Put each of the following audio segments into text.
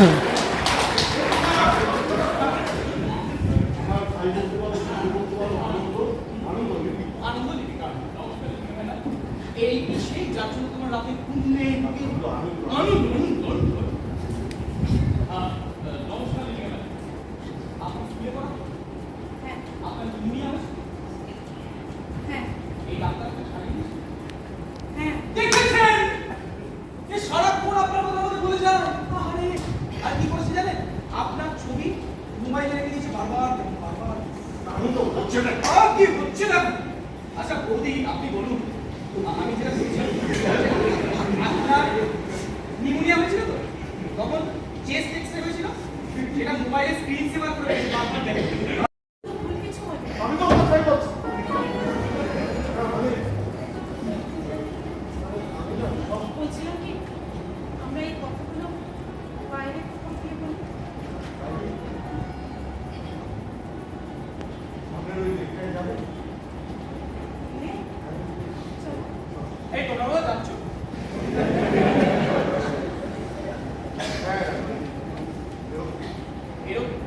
Huh. আপনি বলুন, আমি যেটা আপনার নিউমোনিয়া হয়েছিল তো? তখন চেস্ট এক্সরে হয়েছিল? সেটা মোবাইলে স্ক্রিন সেভার করে বলছিলাম আমরা এই কথাগুলো এরকম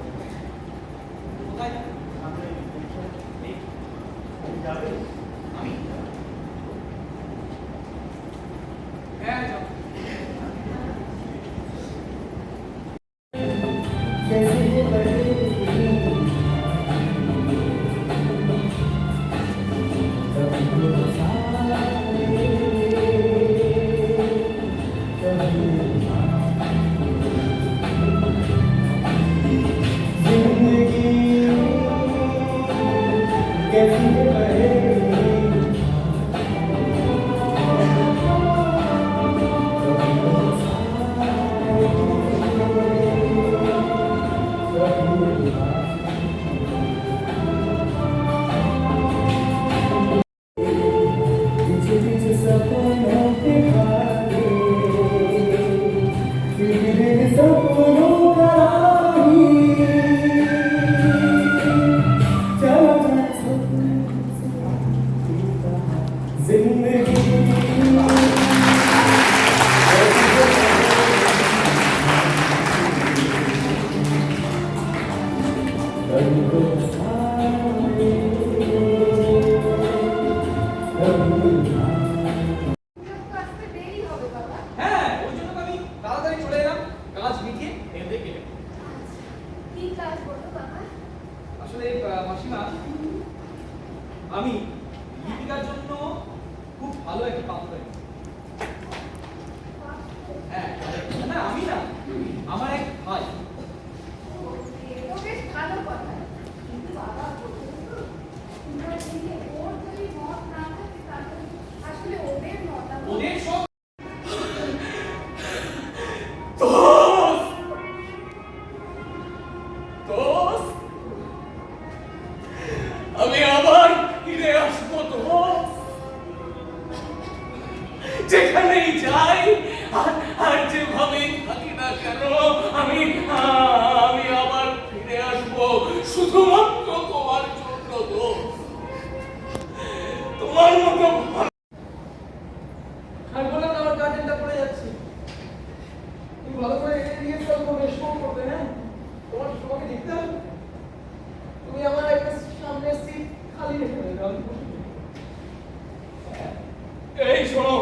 ভালো একটা পাত্র। শুধুমাত্র তোমার জন্য তোমার মতো ভালো বললাম আমার গার্ডেনটা পড়ে যাচ্ছে। তুমি ভালো করে রেখে দিয়ে সব করবে শো করবে হ্যাঁ? তোমার তোমাকে দেখতে হবে। তুমি আমার একটা সামনের সিট খালি রেখে দেবে আমি বসে যাব। এই শোনো।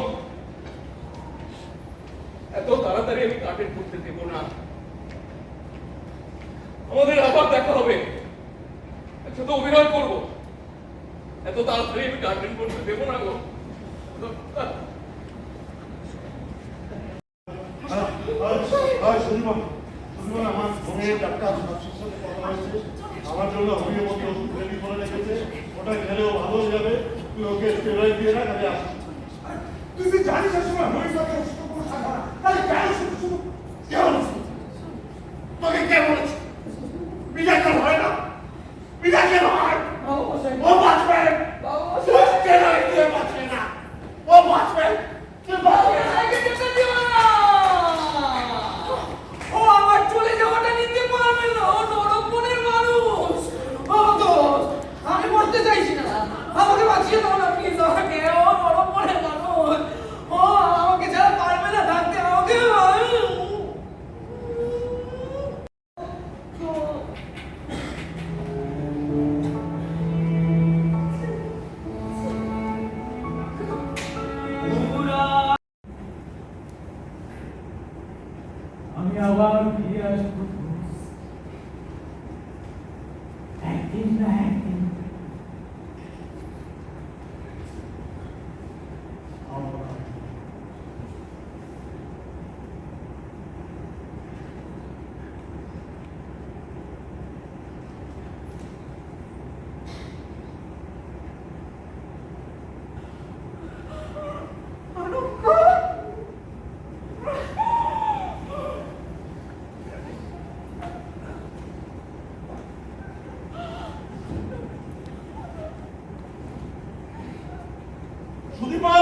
এত তাড়াতাড়ি আমি করতে দেব না। আমাদের আবার দেখা হবে। একসাথে অভিনয় করব। এত তাড়াতাড়ি আমি গার্ডেন করতে দেবো না গো। আমার জন্য ওটা খেলেও ভালো যাবে তুই ওকে দিয়ে আমি আসছি তুই জানিস না না তাহলে কেন শুধু তোকে কে বলেছে? বিজয় কেন হয়। ও বাঁচবে। ও স্টেরয়েড দিয়ে বাঁচবে না। ও বাঁচবে, তুই বাঁচবে ও আমার চলে যাওয়াটা নিতে পারবে না। ও নরম মনের মানুষ। ও দোস্ত, আমি মরতে চাইছি না। আমাকে বাঁচিয়ে দাও the award തുതിമാ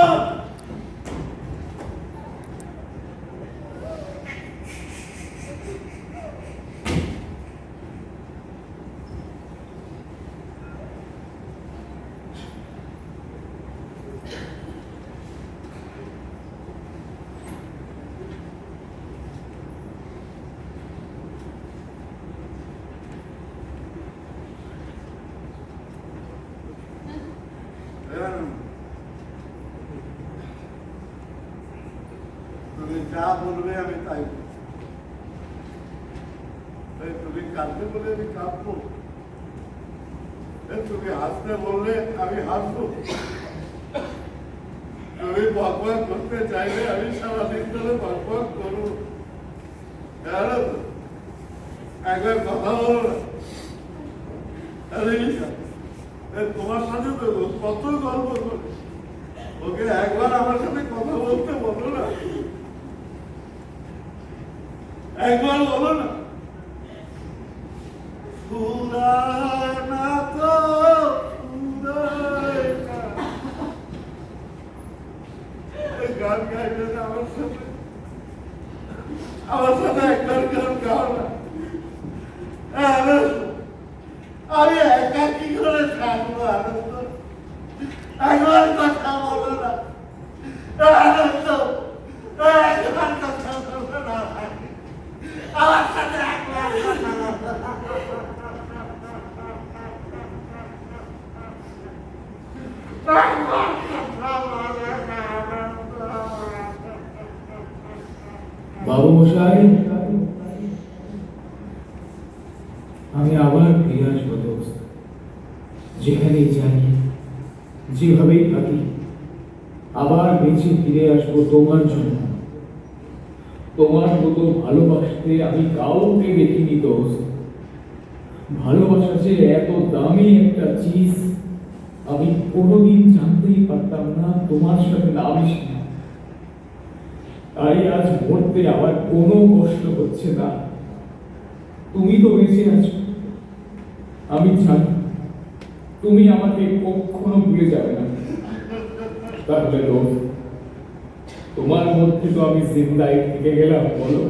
যা বলবে আমি তাই। এই তুমি কাঁদবে বলে আমি কাঁদবো। তুমি হাসতে বললে আমি হাসবো। তুমি ভগবান করতে চাইলে আমি সারাদিন ধরে ভগবান করব। একবার কথা বলো তোমার সাথে তো কত গল্প করে। ওকে একবার আমার সাথে কথা বলতে বলো না। একবার বলো না। একবার না। আমি একা কি করে থাকব আনন্দ একবার কথা বলো না। আনন্দ একবার কথা বলো না। বাবু মশাই আমি আবার ফিরে আসব দোস্ত যেখানেই যাই যেভাবেই থাকি আবার বেঁচে ফিরে আসব তোমার জন্য তোমার মতো ভালোবাসতে আমি কাউকে দেখিনি দোস্ত। ভালোবাসা যে এত দামি একটা চিজ আমি কোনোদিন জানতেই পারতাম না তোমার সাথে না তাই আজ মরতে আমার কোনো কষ্ট হচ্ছে না। তুমি তো বেঁচে আছো। আমি জানি তুমি আমাকে কখনো ভুলে যাবে না। তাহলে দোষ তোমার মধ্যে তো আমি জিন্দাই থেকে গেলাম, বলো।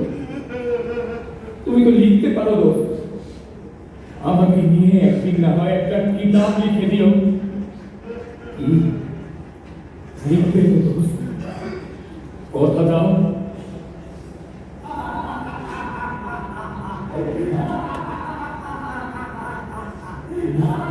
তুমি তো লিখতে পারো দোষ আমাকে নিয়ে একদিন না হয় একটা কিতাব লিখে দিও। লিখবে দোস্ত। কথা দাও। আ